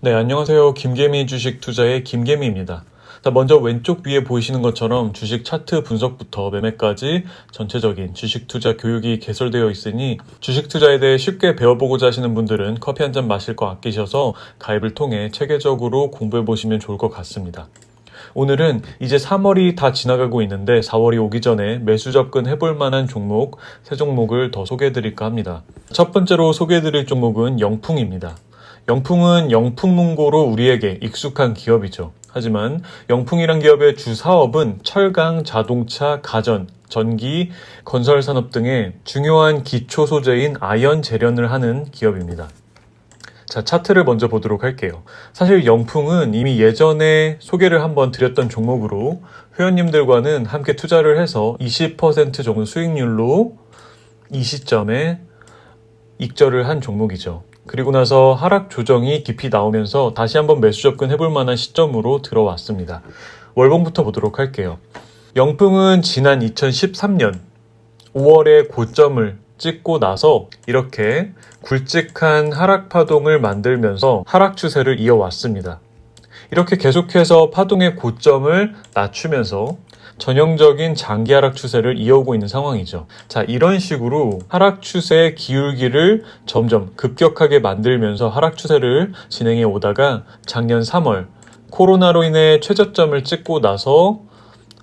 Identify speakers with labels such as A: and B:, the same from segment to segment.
A: 네, 안녕하세요. 김개미 주식 투자의 김개미입니다. 자, 먼저 왼쪽 위에 보이시는 것처럼 주식 차트 분석부터 매매까지 전체적인 주식 투자 교육이 개설되어 있으니 주식 투자에 대해 쉽게 배워보고자 하시는 분들은 커피 한 잔 마실 거 아끼셔서 가입을 통해 체계적으로 공부해 보시면 좋을 것 같습니다. 오늘은 이제 3월이 다 지나가고 있는데 4월이 오기 전에 매수 접근 해볼 만한 종목 세 종목을 더 소개해 드릴까 합니다. 첫 번째로 소개해 드릴 종목은 영풍입니다. 영풍은 영풍문고로 우리에게 익숙한 기업이죠. 하지만 영풍이란 기업의 주 사업은 철강, 자동차, 가전, 전기, 건설 산업 등의 중요한 기초 소재인 아연 재련을 하는 기업입니다. 자, 차트를 먼저 보도록 할게요. 사실 영풍은 이미 예전에 소개를 한번 드렸던 종목으로 회원님들과는 함께 투자를 해서 20% 정도 수익률로 이 시점에 익절을 한 종목이죠. 그리고 나서 하락 조정이 깊이 나오면서 다시 한번 매수 접근 해볼 만한 시점으로 들어왔습니다. 월봉부터 보도록 할게요. 영풍은 지난 2013년 5월에 고점을 찍고 나서 이렇게 굵직한 하락 파동을 만들면서 하락 추세를 이어왔습니다. 이렇게 계속해서 파동의 고점을 낮추면서 전형적인 장기 하락 추세를 이어오고 있는 상황이죠. 자, 이런 식으로 하락 추세의 기울기를 점점 급격하게 만들면서 하락 추세를 진행해 오다가 작년 3월 코로나로 인해 최저점을 찍고 나서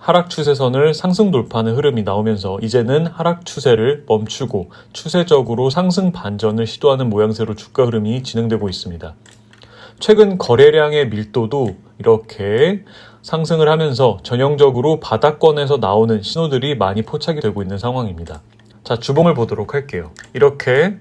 A: 하락 추세선을 상승 돌파하는 흐름이 나오면서 이제는 하락 추세를 멈추고 추세적으로 상승 반전을 시도하는 모양새로 주가 흐름이 진행되고 있습니다. 최근 거래량의 밀도도 이렇게 상승을 하면서 전형적으로 바닥권에서 나오는 신호들이 많이 포착이 되고 있는 상황입니다. 자, 주봉을 보도록 할게요. 이렇게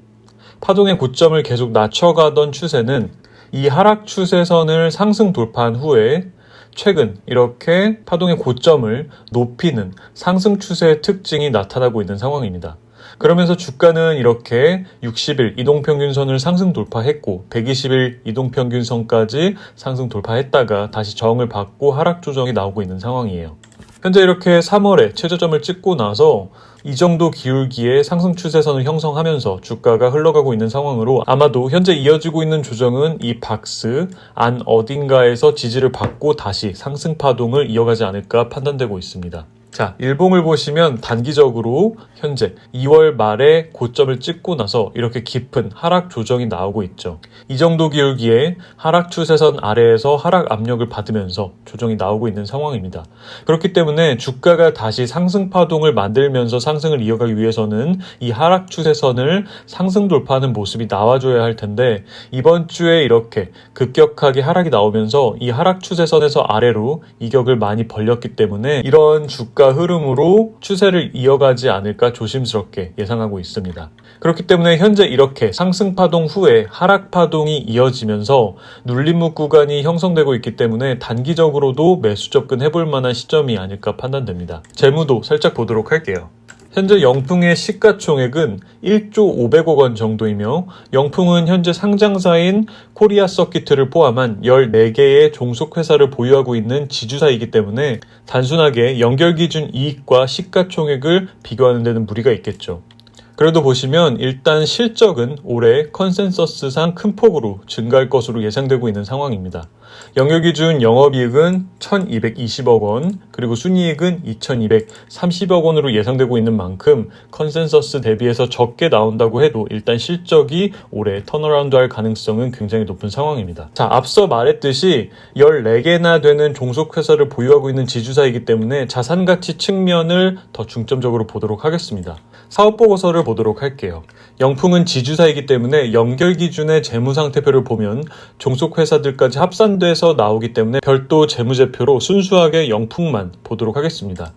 A: 파동의 고점을 계속 낮춰가던 추세는 이 하락 추세선을 상승 돌파한 후에 최근 이렇게 파동의 고점을 높이는 상승 추세의 특징이 나타나고 있는 상황입니다. 그러면서 주가는 이렇게 60일 이동평균선을 상승 돌파했고 120일 이동평균선까지 상승 돌파했다가 다시 저항을 받고 하락 조정이 나오고 있는 상황이에요. 현재 이렇게 3월에 최저점을 찍고 나서 이 정도 기울기의 상승 추세선을 형성하면서 주가가 흘러가고 있는 상황으로 아마도 현재 이어지고 있는 조정은 이 박스 안 어딘가에서 지지를 받고 다시 상승 파동을 이어가지 않을까 판단되고 있습니다. 자, 일봉을 보시면 단기적으로 현재 2월 말에 고점을 찍고 나서 이렇게 깊은 하락 조정이 나오고 있죠. 이 정도 기울기에 하락 추세선 아래에서 하락 압력을 받으면서 조정이 나오고 있는 상황입니다. 그렇기 때문에 주가가 다시 상승 파동을 만들면서 상승을 이어가기 위해서는 이 하락 추세선을 상승 돌파하는 모습이 나와줘야 할 텐데 이번 주에 이렇게 급격하게 하락이 나오면서 이 하락 추세선에서 아래로 이격을 많이 벌렸기 때문에 이런 주가 흐름으로 추세를 이어가지 않을까 조심스럽게 예상하고 있습니다. 그렇기 때문에 현재 이렇게 상승 파동 후에 하락 파동이 이어지면서 눌림목 구간이 형성되고 있기 때문에 단기적으로도 매수 접근해 볼 만한 시점이 아닐까 판단됩니다. 재무도 살짝 보도록 할게요. 현재 영풍의 시가총액은 1조 500억 원 정도이며 영풍은 현재 상장사인 코리아 서키트를 포함한 14개의 종속회사를 보유하고 있는 지주사이기 때문에 단순하게 연결 기준 이익과 시가총액을 비교하는 데는 무리가 있겠죠. 그래도 보시면 일단 실적은 올해 컨센서스상 큰 폭으로 증가할 것으로 예상되고 있는 상황입니다. 영역 기준 영업이익은 1220억 원, 그리고 순이익은 2230억 원으로 예상되고 있는 만큼 컨센서스 대비해서 적게 나온다고 해도 일단 실적이 올해 턴어라운드 할 가능성은 굉장히 높은 상황입니다. 자, 앞서 말했듯이 14개나 되는 종속회사를 보유하고 있는 지주사이기 때문에 자산 가치 측면을 더 중점적으로 보도록 하겠습니다. 사업 보고서를 보도록 할게요. 영풍은 지주사이기 때문에 연결 기준의 재무 상태표를 보면 종속 회사들까지 합산 돼서 나오기 때문에 별도 재무제표로 순수하게 영풍만 보도록 하겠습니다.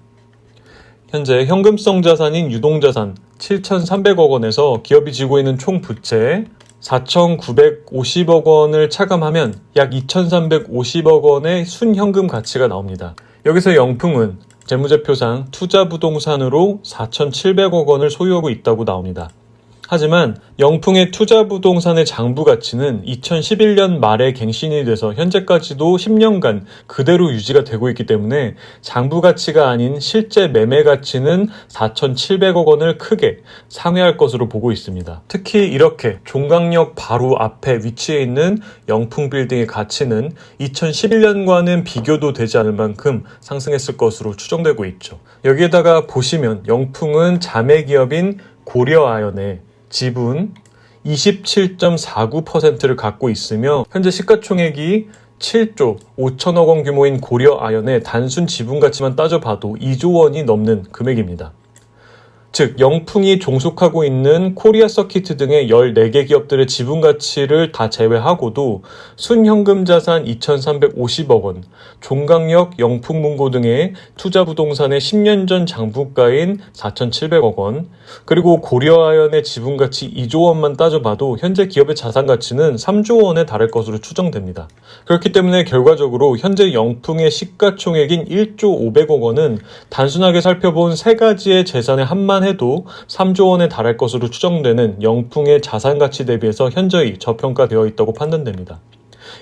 A: 현재 현금성 자산인 유동자산 7,300억 원에서 기업이 지고 있는 총 부채 4,950억 원을 차감하면 약 2,350억 원의 순현금 가치가 나옵니다. 여기서 영풍은 재무제표상 투자 부동산으로 4,700억 원을 소유하고 있다고 나옵니다. 하지만 영풍의 투자 부동산의 장부 가치는 2011년 말에 갱신이 돼서 현재까지도 10년간 그대로 유지가 되고 있기 때문에 장부 가치가 아닌 실제 매매 가치는 4,700억 원을 크게 상회할 것으로 보고 있습니다. 특히 이렇게 종강역 바로 앞에 위치해 있는 영풍 빌딩의 가치는 2011년과는 비교도 되지 않을 만큼 상승했을 것으로 추정되고 있죠. 여기에다가 보시면 영풍은 자매 기업인 고려아연의 지분 27.49%를 갖고 있으며 현재 시가총액이 7조 5천억 원 규모인 고려 아연의 단순 지분 가치만 따져봐도 2조 원이 넘는 금액입니다. 즉 영풍이 종속하고 있는 코리아 서키트 등의 14개 기업들의 지분 가치를 다 제외하고도 순현금 자산 2,350억 원, 종강역, 영풍문고 등의 투자 부동산의 10년 전 장부가인 4,700억 원, 그리고 고려아연의 지분 가치 2조 원만 따져봐도 현재 기업의 자산 가치는 3조 원에 달할 것으로 추정됩니다. 그렇기 때문에 결과적으로 현재 영풍의 시가총액인 1조 500억 원은 단순하게 살펴본 세 가지의 재산의 합만 해도 3조 원에 달할 것으로 추정되는 영풍의 자산 가치 대비해서 현저히 저평가되어 있다고 판단됩니다.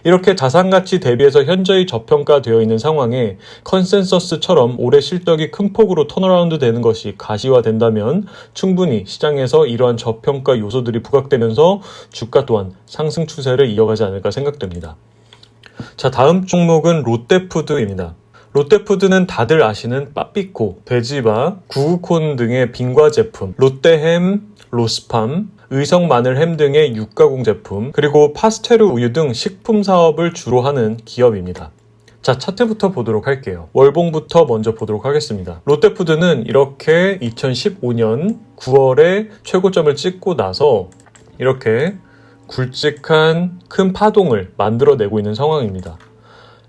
A: 이렇게 자산 가치 대비해서 현저히 저평가되어 있는 상황에 컨센서스처럼 올해 실적이 큰 폭으로 턴어라운드 되는 것이 가시화된다면 충분히 시장에서 이러한 저평가 요소들이 부각되면서 주가 또한 상승 추세를 이어가지 않을까 생각됩니다. 자, 다음 종목은 롯데푸드입니다. 롯데푸드는 다들 아시는 빠삐코, 돼지바, 구구콘 등의 빙과 제품, 롯데햄, 로스팜, 의성 마늘햄 등의 육가공 제품, 그리고 파스테르 우유 등 식품 사업을 주로 하는 기업입니다. 자, 차트부터 보도록 할게요. 월봉부터 먼저 보도록 하겠습니다. 롯데푸드는 이렇게 2015년 9월에 최고점을 찍고 나서 이렇게 굵직한 큰 파동을 만들어내고 있는 상황입니다.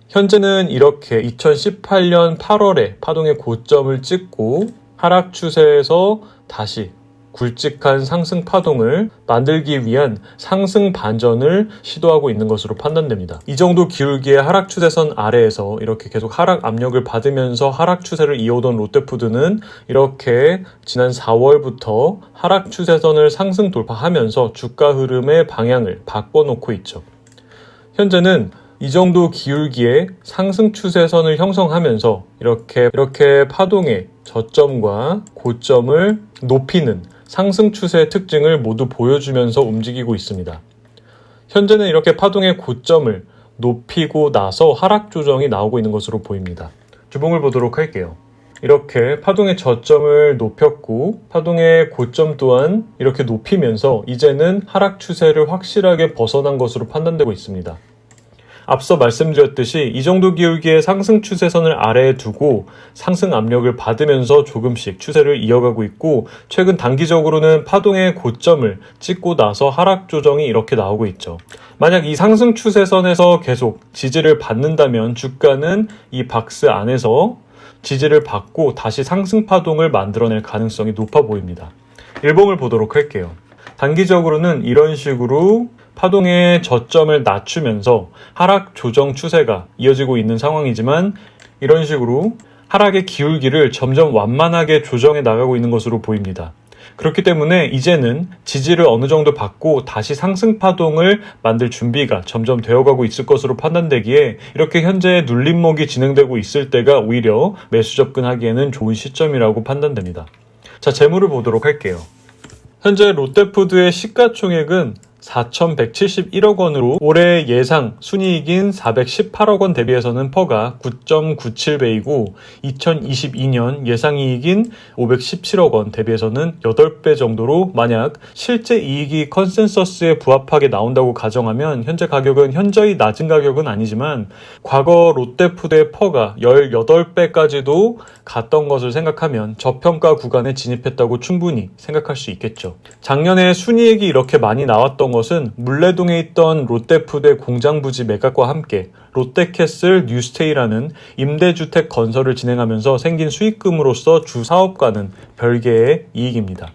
A: 현재는 이렇게 2018년 8월에 파동의 고점을 찍고 하락 추세에서 다시 굵직한 상승 파동을 만들기 위한 상승 반전을 시도하고 있는 것으로 판단됩니다. 이 정도 기울기의 하락 추세선 아래에서 이렇게 계속 하락 압력을 받으면서 하락 추세를 이어오던 롯데푸드는 이렇게 지난 4월부터 하락 추세선을 상승 돌파하면서 주가 흐름의 방향을 바꿔놓고 있죠. 현재는 이 정도 기울기의 상승 추세선을 형성하면서 이렇게 이렇게 파동의 저점과 고점을 높이는 상승 추세의 특징을 모두 보여주면서 움직이고 있습니다. 현재는 이렇게 파동의 고점을 높이고 나서 하락 조정이 나오고 있는 것으로 보입니다. 주봉을 보도록 할게요. 이렇게 파동의 저점을 높였고 파동의 고점 또한 이렇게 높이면서 이제는 하락 추세를 확실하게 벗어난 것으로 판단되고 있습니다. 앞서 말씀드렸듯이 이 정도 기울기의 상승 추세선을 아래에 두고 상승 압력을 받으면서 조금씩 추세를 이어가고 있고 최근 단기적으로는 파동의 고점을 찍고 나서 하락 조정이 이렇게 나오고 있죠. 만약 이 상승 추세선에서 계속 지지를 받는다면 주가는 이 박스 안에서 지지를 받고 다시 상승 파동을 만들어낼 가능성이 높아 보입니다. 일봉을 보도록 할게요. 단기적으로는 이런 식으로 파동의 저점을 낮추면서 하락 조정 추세가 이어지고 있는 상황이지만 이런 식으로 하락의 기울기를 점점 완만하게 조정해 나가고 있는 것으로 보입니다. 그렇기 때문에 이제는 지지를 어느 정도 받고 다시 상승 파동을 만들 준비가 점점 되어가고 있을 것으로 판단되기에 이렇게 현재 눌림목이 진행되고 있을 때가 오히려 매수 접근하기에는 좋은 시점이라고 판단됩니다. 자, 재물을 보도록 할게요. 현재 롯데푸드의 시가총액은 4,171억 원으로 올해 예상 순이익인 418억 원 대비해서는 퍼가 9.97배이고 2022년 예상이익인 517억 원 대비해서는 8배 정도로 만약 실제 이익이 컨센서스에 부합하게 나온다고 가정하면 현재 가격은 현저히 낮은 가격은 아니지만 과거 롯데푸드의 퍼가 18배까지도 갔던 것을 생각하면 저평가 구간에 진입했다고 충분히 생각할 수 있겠죠. 작년에 순이익이 이렇게 많이 나왔던 것은 물레동에 있던 롯데푸드의 공장 부지 매각과 함께 롯데캐슬 뉴스테이라는 임대주택 건설을 진행하면서 생긴 수익금으로서 주 사업과는 별개의 이익입니다.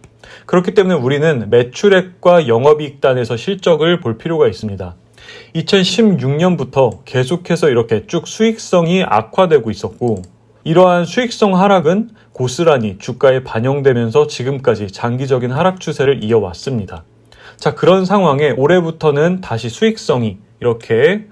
A: 그렇기 때문에 우리는 매출액과 영업이익단에서 실적을 볼 필요가 있습니다. 2016년부터 계속해서 이렇게 쭉 수익성이 악화되고 있었고 이러한 수익성 하락은 고스란히 주가에 반영되면서 지금까지 장기적인 하락 추세를 이어왔습니다. 자, 그런 상황에 올해부터는 다시 수익성이 이렇게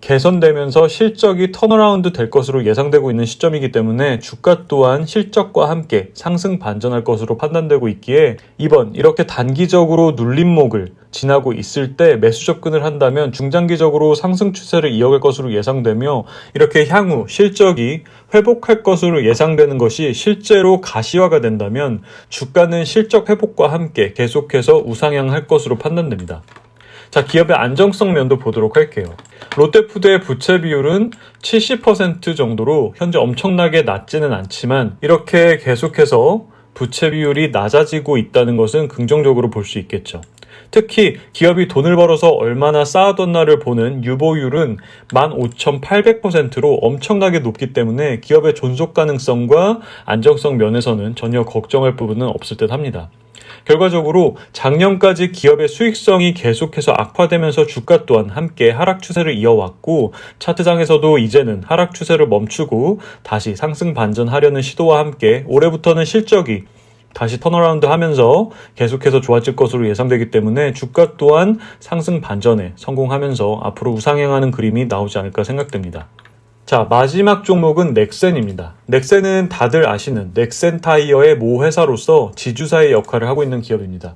A: 개선되면서 실적이 턴어라운드 될 것으로 예상되고 있는 시점이기 때문에 주가 또한 실적과 함께 상승 반전할 것으로 판단되고 있기에 이번 이렇게 단기적으로 눌림목을 지나고 있을 때 매수 접근을 한다면 중장기적으로 상승 추세를 이어갈 것으로 예상되며 이렇게 향후 실적이 회복할 것으로 예상되는 것이 실제로 가시화가 된다면 주가는 실적 회복과 함께 계속해서 우상향할 것으로 판단됩니다. 자, 기업의 안정성 면도 보도록 할게요. 롯데푸드의 부채 비율은 70% 정도로 현재 엄청나게 낮지는 않지만 이렇게 계속해서 부채 비율이 낮아지고 있다는 것은 긍정적으로 볼 수 있겠죠. 특히 기업이 돈을 벌어서 얼마나 쌓아뒀나를 보는 유보율은 15,800%로 엄청나게 높기 때문에 기업의 존속 가능성과 안정성 면에서는 전혀 걱정할 부분은 없을 듯 합니다. 결과적으로 작년까지 기업의 수익성이 계속해서 악화되면서 주가 또한 함께 하락 추세를 이어왔고 차트장에서도 이제는 하락 추세를 멈추고 다시 상승 반전하려는 시도와 함께 올해부터는 실적이 다시 턴어라운드 하면서 계속해서 좋아질 것으로 예상되기 때문에 주가 또한 상승 반전에 성공하면서 앞으로 우상향하는 그림이 나오지 않을까 생각됩니다. 자, 마지막 종목은 넥센입니다. 넥센은 다들 아시는 넥센 타이어의 모 회사로서 지주사의 역할을 하고 있는 기업입니다.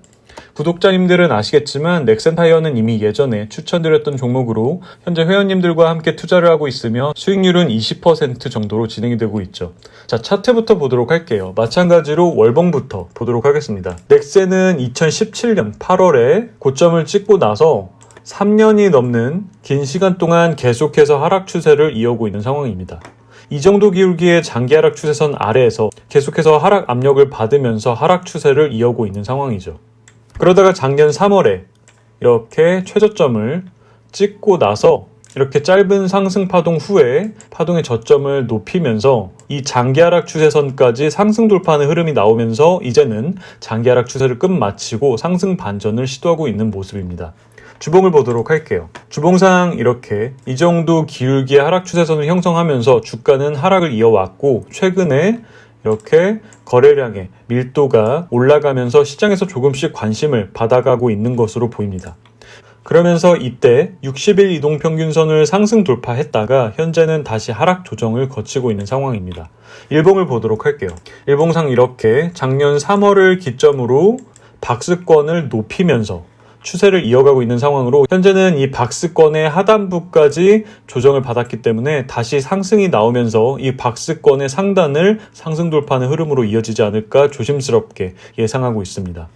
A: 구독자님들은 아시겠지만 넥센 타이어는 이미 예전에 추천드렸던 종목으로 현재 회원님들과 함께 투자를 하고 있으며 수익률은 20% 정도로 진행이 되고 있죠. 자, 차트부터 보도록 할게요. 마찬가지로 월봉부터 보도록 하겠습니다. 넥센은 2017년 8월에 고점을 찍고 나서 3년이 넘는 긴 시간 동안 계속해서 하락 추세를 이어오고 있는 상황입니다. 이 정도 기울기의 장기 하락 추세선 아래에서 계속해서 하락 압력을 받으면서 하락 추세를 이어오고 있는 상황이죠. 그러다가 작년 3월에 이렇게 최저점을 찍고 나서 이렇게 짧은 상승 파동 후에 파동의 저점을 높이면서 이 장기 하락 추세선까지 상승 돌파하는 흐름이 나오면서 이제는 장기 하락 추세를 끝마치고 상승 반전을 시도하고 있는 모습입니다. 주봉을 보도록 할게요. 주봉상 이렇게 이 정도 기울기의 하락 추세선을 형성하면서 주가는 하락을 이어왔고 최근에 이렇게 거래량의 밀도가 올라가면서 시장에서 조금씩 관심을 받아가고 있는 것으로 보입니다. 그러면서 이때 60일 이동 평균선을 상승 돌파했다가 현재는 다시 하락 조정을 거치고 있는 상황입니다. 일봉을 보도록 할게요. 일봉상 이렇게 작년 3월을 기점으로 박스권을 높이면서 추세를 이어가고 있는 상황으로 현재는 이 박스권의 하단부까지 조정을 받았기 때문에 다시 상승이 나오면서 이 박스권의 상단을 상승 돌파하는 흐름으로 이어지지 않을까 조심스럽게 예상하고 있습니다.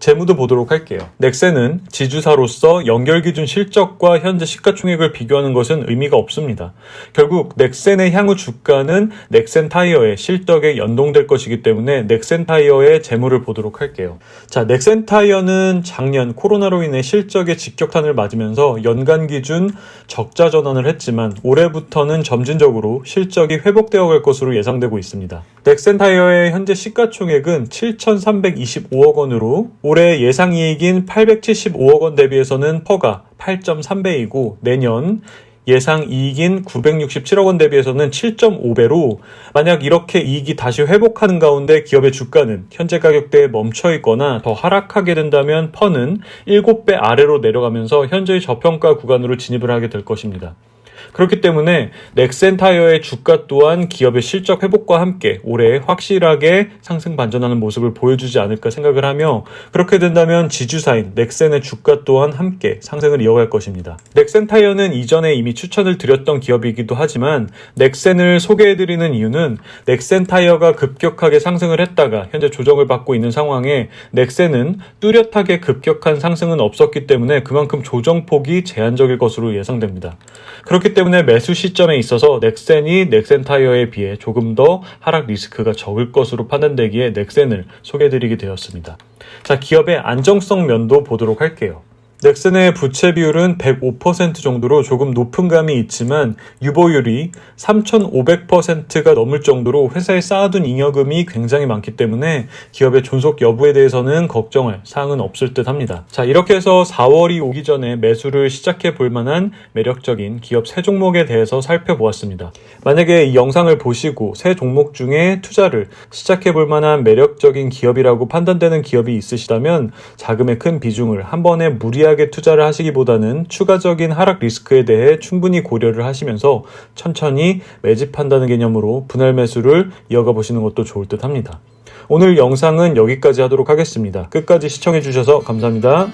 A: 재무도 보도록 할게요. 넥센은 지주사로서 연결 기준 실적과 현재 시가총액을 비교하는 것은 의미가 없습니다. 결국 넥센의 향후 주가는 넥센 타이어의 실적에 연동될 것이기 때문에 넥센 타이어의 재무를 보도록 할게요. 자, 넥센 타이어는 작년 코로나로 인해 실적에 직격탄을 맞으면서 연간 기준 적자 전환을 했지만 올해부터는 점진적으로 실적이 회복되어 갈 것으로 예상되고 있습니다. 넥센 타이어의 현재 시가총액은 7,325억 원으로 올해 예상이익인 875억 원 대비해서는 퍼가 8.3배이고 내년 예상 이익인 967억 원 대비해서는 7.5배로 만약 이렇게 이익이 다시 회복하는 가운데 기업의 주가는 현재 가격대에 멈춰 있거나 더 하락하게 된다면 퍼는 7배 아래로 내려가면서 현재의 저평가 구간으로 진입을 하게 될 것입니다. 그렇기 때문에 넥센 타이어의 주가 또한 기업의 실적 회복과 함께 올해 확실하게 상승 반전하는 모습을 보여주지 않을까 생각을 하며 그렇게 된다면 지주사인 넥센의 주가 또한 함께 상승을 이어갈 것입니다. 넥센 타이어는 이전에 이미 추천을 드렸던 기업이기도 하지만 넥센을 소개해드리는 이유는 넥센 타이어가 급격하게 상승을 했다가 현재 조정을 받고 있는 상황에 넥센은 뚜렷하게 급격한 상승은 없었기 때문에 그만큼 조정폭이 제한적일 것으로 예상됩니다. 그렇기 때문에 매수 시점에 있어서 넥센이 넥센 타이어에 비해 조금 더 하락 리스크가 적을 것으로 판단되기에 넥센을 소개해드리게 되었습니다. 자, 기업의 안정성 면도 보도록 할게요. 넥슨의 부채 비율은 105% 정도로 조금 높은 감이 있지만 유보율이 3,500%가 넘을 정도로 회사에 쌓아둔 잉여금이 굉장히 많기 때문에 기업의 존속 여부에 대해서는 걱정할 사항은 없을 듯 합니다. 자, 이렇게 해서 4월이 오기 전에 매수를 시작해 볼 만한 매력적인 기업 세 종목에 대해서 살펴보았습니다. 만약에 이 영상을 보시고 세 종목 중에 투자를 시작해 볼 만한 매력적인 기업이라고 판단되는 기업이 있으시다면 자금의 큰 비중을 한 번에 무리하게 투자를 하시기보다는 추가적인 하락 리스크에 대해 충분히 고려를 하시면서 천천히 매집한다는 개념으로 분할 매수를 이어가 보시는 것도 좋을 듯 합니다. 오늘 영상은 여기까지 하도록 하겠습니다. 끝까지 시청해 주셔서 감사합니다.